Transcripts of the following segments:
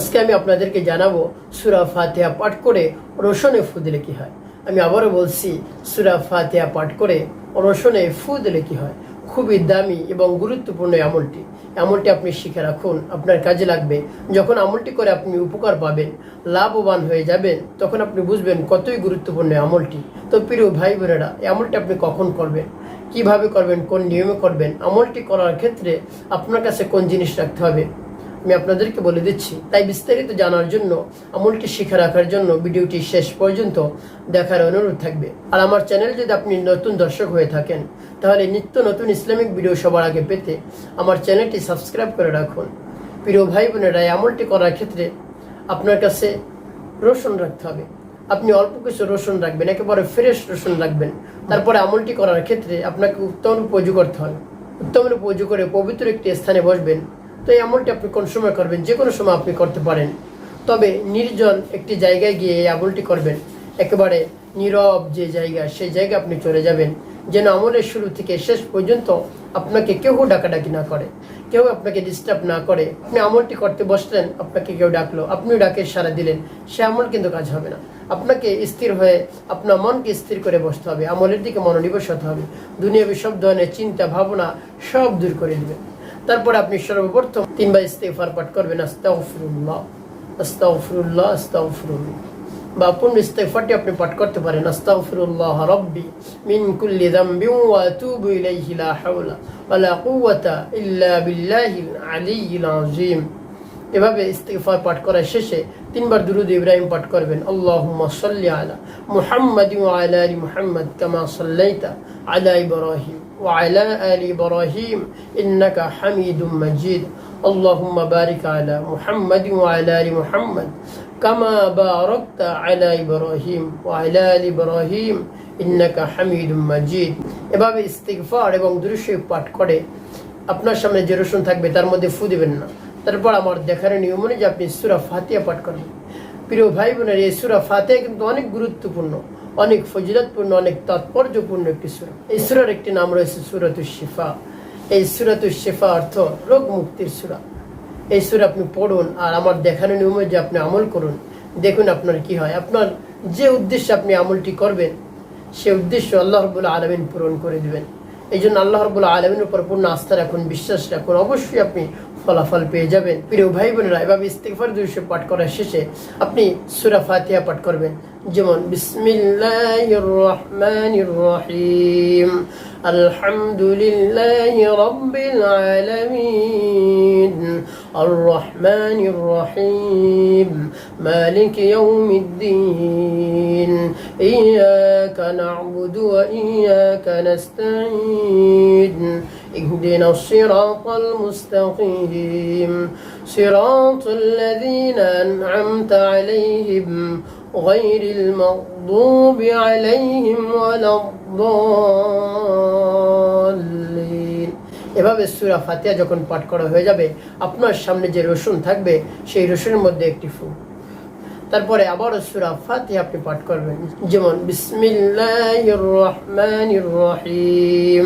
আজকে আমি আপনাদেরকে জানাব সুরা ফাতিহা পাঠ করে রোশনে ফু দিলে কি হয়। আমি আবারও বলছি, সুরা ফাতিহা পাঠ করে রোশনে ফু দিলে কি হয়? খুবই দামি এবং গুরুত্বপূর্ণ আমলটি। আমলটি আপনি শিখে রাখুন, আপনার কাজে লাগবে। যখন আমলটি করে আপনি উপকার পাবেন, লাভবান হয়ে যাবেন, তখন আপনি বুঝবেন কতই গুরুত্বপূর্ণ আমলটি। তো প্রিয় ভাই বোনেরা আমলটি আপনি কখন করবেন? কীভাবে করবেন? কোন নিয়মে করবেন? আমলটি করার ক্ষেত্রে আপনার কাছে কোন জিনিস রাখতে হবে? আমি আপনাদেরকে বলে দিচ্ছি। তাই বিস্তারিত জানার জন্য, আমলটি শিখে রাখার জন্য ভিডিওটি শেষ পর্যন্ত দেখার অনুরোধ থাকবে। আর আমার চ্যানেল যদি আপনি নতুন দর্শক হয়ে থাকেন, তাহলে নিত্য নতুন ইসলামিক ভিডিও সবার আগে পেতে আমার চ্যানেলটি সাবস্ক্রাইব করে রাখুন। প্রিয় ভাই বোনেরা, এই আমলটি করার ক্ষেত্রে আপনার কাছে রসুন রাখতে হবে। আপনি অল্প কিছু রসুন রাখবেন, একেবারে ফ্রেশ রসুন রাখবেন। তারপরে আমলটি করার ক্ষেত্রে আপনাকে উত্তম উজু করতে হবে। উত্তম উজু করে পবিত্র একটি স্থানে বসবেন। তো এই আমলটি আপনি কোন সময় করবেন? যে কোনো সময় আপনি করতে পারেন। তবে নির্জন একটি জায়গায় গিয়ে এই আমলটি করবেন। একেবারে নীরব যে জায়গা, সেই জায়গায় আপনি চলে যাবেন। যেন আমলের শুরু থেকে শেষ পর্যন্ত আপনাকে কেউ ডাকাডাকি না করে। কেউ আপনাকে ডিস্টার্ব না করে। আপনি আমলটি করতে বসলেন, আপনাকে কেউ ডাকলো, আপনিও ডাকে সারা দিলেন। সে আমল কিন্তু কাজ হবে না। আপনাকে স্থির হয়ে আপনার মনকে স্থির করে বসতে হবে। আমলের দিকে মনোনিবেশ হতে হবে। দুনিয়াবী সব ধরনের চিন্তা, ভাবনা সব দূর করে দিবেন তারপরে আপনি সর্বপ্রথম তিনবার ইস্তেফার পাঠ করবেন আস্তাগফিরুল্লাহ আস্তাগফিরুল্লাহ আস্তাগফিরুল্লাহ বা পূর্ণ ইস্তেফারটি আপনি পাঠ করতে পারেন আস্তাগফিরুল্লাহ রাব্বি মিন কুল্লি যামবিন ওয়া আতুবু ইলাইহি লা হাওলা ওয়া লা কুওয়াতা ইল্লা বিল্লাহিল আলিয়্যিল আযীম এভাবে ইস্তেগফার পাঠ করার শেষে তিনবার দুরুদ ইব্রাহিম পাঠ করবেন আল্লাহুম্মা সাল্লি আলা মুহাম্মাদি ওয়া আলা আলি মুহাম্মাদ কামা সাল্লাইতা আলা ইব্রাহিম وعلى آل إبراهيم إنك حميد مجيد اللهم بارك على محمد وعلى آل محمد كما باركت على إبراهيم وعلى آل إبراهيم إنك حميد مجيد এভাবে ইস্তিগফার এবং দুরুশরীফ পাঠ করে আপনার সামনে যে রসুন থাকবে তার মধ্যে ফু দিবেন না তারপর আমার দেখার নিয়ম অনুযায়ী আপনি সুরা ফাতিয়া পাঠ করবেন প্রিয় ভাই বোনের এই সুরা ফাতিয়া কিন্তু অনেক গুরুত্বপূর্ণ অনেক ফজিলতপূর্ণ, অনেক তাৎপর্যপূর্ণ একটি সুরা। এই সুরার একটি নাম রয়েছে সুরাতুল শিফা এই সুরাতুল শিফা অর্থ রোগ মুক্তির সুরা। এই সুরা আপনি পড়ুন আর আমার দেখানো নিয়ম যে আপনি আমল করুন। দেখুন আপনার কি হয়। আপনার যে উদ্দেশ্যে আপনি আমলটি করবেন, সে উদ্দেশ্য আল্লাহ রবুল্লা আলমিন পূরণ করে দিবেন। এই জন্য আল্লাহ রবুল্লা আলমিনের উপর পূর্ণ আস্থা রাখুন, বিশ্বাস রাখুন। অবশ্যই আপনি ফলাফল পেয়ে যাবেন। প্রিয় ভাই বোনেরা, এভাবে ইস্তেকফার দৃশ্য পাঠ করার শেষে আপনি সুরা ফাতিহা পাঠ করবেন। যেমন বিসমিল্লাহির রহমানির রহিম আলহামদুলিল্লাহি রাব্বিল আলামিন আর রহমানির রহিম মালিক ইয়াউমিদ্দিন, ইয়াকা না'বুদু ওয়া ইয়াকা নাস্তাঈন। اهدنا الصراط المستقيم صراط الذين أنعمت عليهم غير المغضوب عليهم ولا الضالين এভাবে সুরা ফাতিহা যখন পাঠ করা হয়ে যাবে আপনার সামনে যে রসুন থাকবে সেই রসুনের মধ্যে একটি ফুল তারপরে আবারও সুরা ফাতিহা আপনি পাঠ করবেন যেমন বিসমিল্লাহির রহমানির রহিম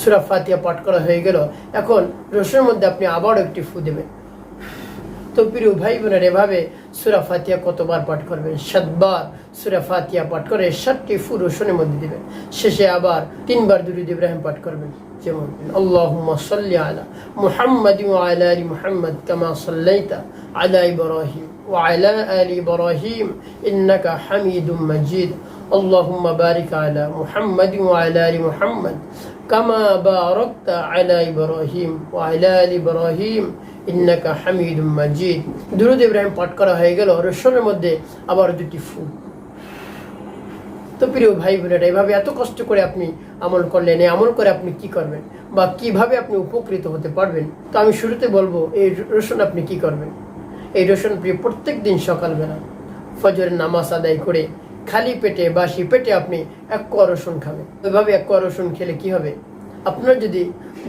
সুরা ফাতিহা পাঠ করা হয়ে গেল। এখন রসুনের মধ্যে আপনি আবারও একটি ফু দেবেন। তো প্রিয় ভাই বোনের এভাবে সুরা ফাতিয়া কতবার পাঠ করবেন? সাতবার সুরা ফাতিয়া পাঠ করে ষাটটি ফু রসুনের মধ্যে দিবেন। শেষে আবার তিনবার দুরুদ ইব্রাহিম পাঠ করবেন। যেমন, আল্লাহুম্মা সাল্লি আলা মুহাম্মাদি ওয়া আলা আলি মুহাম্মাদ কামা সাল্লাইতা আলা ইব্রাহিম ওয়া আলা আলি ইব্রাহিম ইন্নাকা হামিদুম মাজিদ। اللهم بارك على محمد وعلى ال محمد كما باركت على ابراهيم وعلى ال ابراهيم ইন্নাকা হামিদুম মাজিদ দুরুদ ইব্রাহিম পাঠ করা হয়ে গেল রসনের মধ্যে আবার দুটি ফু তো প্রিয় ভাই বোনেরা এভাবে এত কষ্ট করে আপনি আমল করলেন এই আমল করে আপনি কি করবেন বা কিভাবে আপনি উপকৃত হতে পারবেন তো আমি শুরুতে বলবো এই রসুন আপনি কি করবেন এই রসুন প্রিয় প্রত্যেক দিন সকালবেলা ফজরের নামাজ আদায় করে খালি পেটে বাসি পেটে আপনি এক করসন খাবেন। ওইভাবে এক করসন খেলে কি হবে? আপনার যদি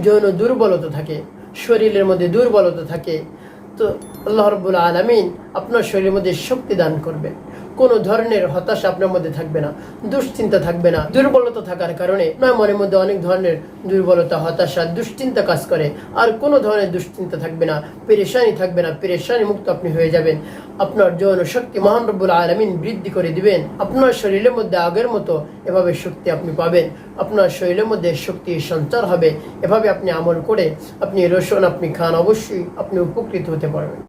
যৌন দুর্বলতা থাকে, শরীরের মধ্যে দুর্বলতা থাকে, তো আল্লাহ রব্বুল আলমিন আপনার শরীরের মধ্যে শক্তি দান করবেন। কোনো ধরনের হতাশা আপনার মধ্যে থাকবে না, দুশ্চিন্তা থাকবে না। দুর্বলতা থাকার কারণে আপনার মনের মধ্যে অনেক ধরনের দুর্বলতা, হতাশা, দুশ্চিন্তা কাজ করে। আর কোনো ধরনের দুশ্চিন্তা থাকবে না, পেরেশানি থাকবে না, পেরেশানি মুক্ত আপনি হয়ে যাবেন। আপনার যৌন শক্তি মহান রব্বুল আলমিন বৃদ্ধি করে দিবেন। আপনার শরীরের মধ্যে আগের মতো এভাবে শক্তি আপনি পাবেন। আপনার শরীরের মধ্যে শক্তি সঞ্চার হবে। এভাবে আপনি আমল করে আপনি রসুন আপনি খান, অবশ্যই আপনি উপকৃত হতে পারবেন।